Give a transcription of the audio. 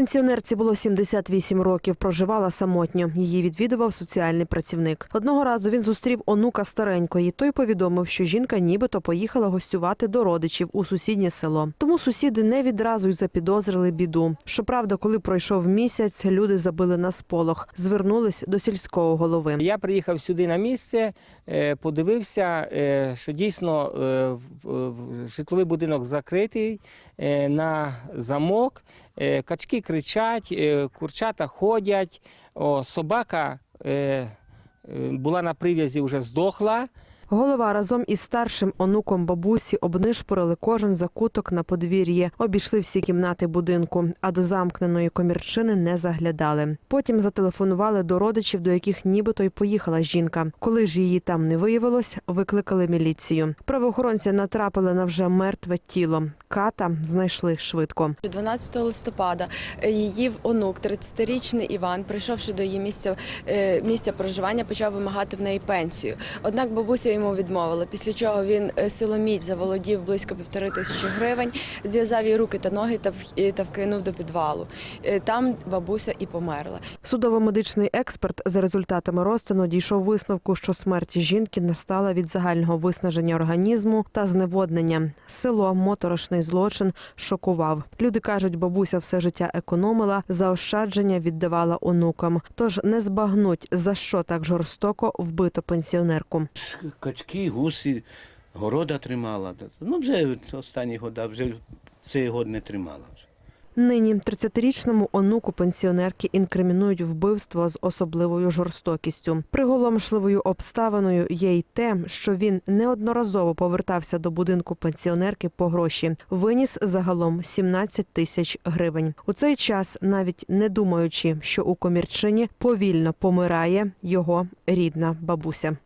Пенсіонерці було 78 років, проживала самотньо. Її відвідував соціальний працівник. Одного разу він зустрів онука старенької. Той повідомив, що жінка нібито поїхала гостювати до родичів у сусіднє село. Тому сусіди не відразу й запідозрили біду. Щоправда, коли пройшов місяць, люди забили на сполох, звернулись до сільського голови. Я приїхав сюди на місце, е, подивився, е, що дійсно е, житловий будинок закритий на замок. Е, Качки кричать, е, курчата ходять. Собака е, була на прив'язі, вже здохла. Голова разом із старшим онуком бабусі обнишпорили кожен закуток на подвір'ї, обійшли всі кімнати будинку, а до замкненої комірчини не заглядали. Потім зателефонували до родичів, до яких нібито й поїхала жінка. Коли ж її там не виявилось, викликали міліцію. Правоохоронці натрапили на вже мертве тіло. Ката знайшли швидко. 12 листопада її онук, 30-річний Іван, прийшовши до її місця, е, місця проживання, почав вимагати в неї пенсію. Однак бабуся йому відмовила, після чого він е, силоміць заволодів близько півтори тисячі гривень, зв'язав їй руки та ноги та вкинув до підвалу. Е, Там бабуся і померла. Судово-медичний експерт за результатами розтину дійшов висновку, що смерть жінки настала від загального виснаження організму та зневоднення. Село моторошний злочин шокував. Люди кажуть, бабуся все життя економила, заощадження віддавала онукам. Тож не збагнуть за що так жорстоко вбито пенсіонерку. Качки, гуси, города тримала. Ну, вже останні года, вже цей год не тримала. Нині 30-річному онуку пенсіонерки інкримінують вбивство з особливою жорстокістю. Приголомшливою обставиною є й те, що він неодноразово повертався до будинку пенсіонерки по гроші. Виніс загалом 17 тисяч гривень. У цей час, навіть не думаючи, що у комірчині повільно помирає його рідна бабуся.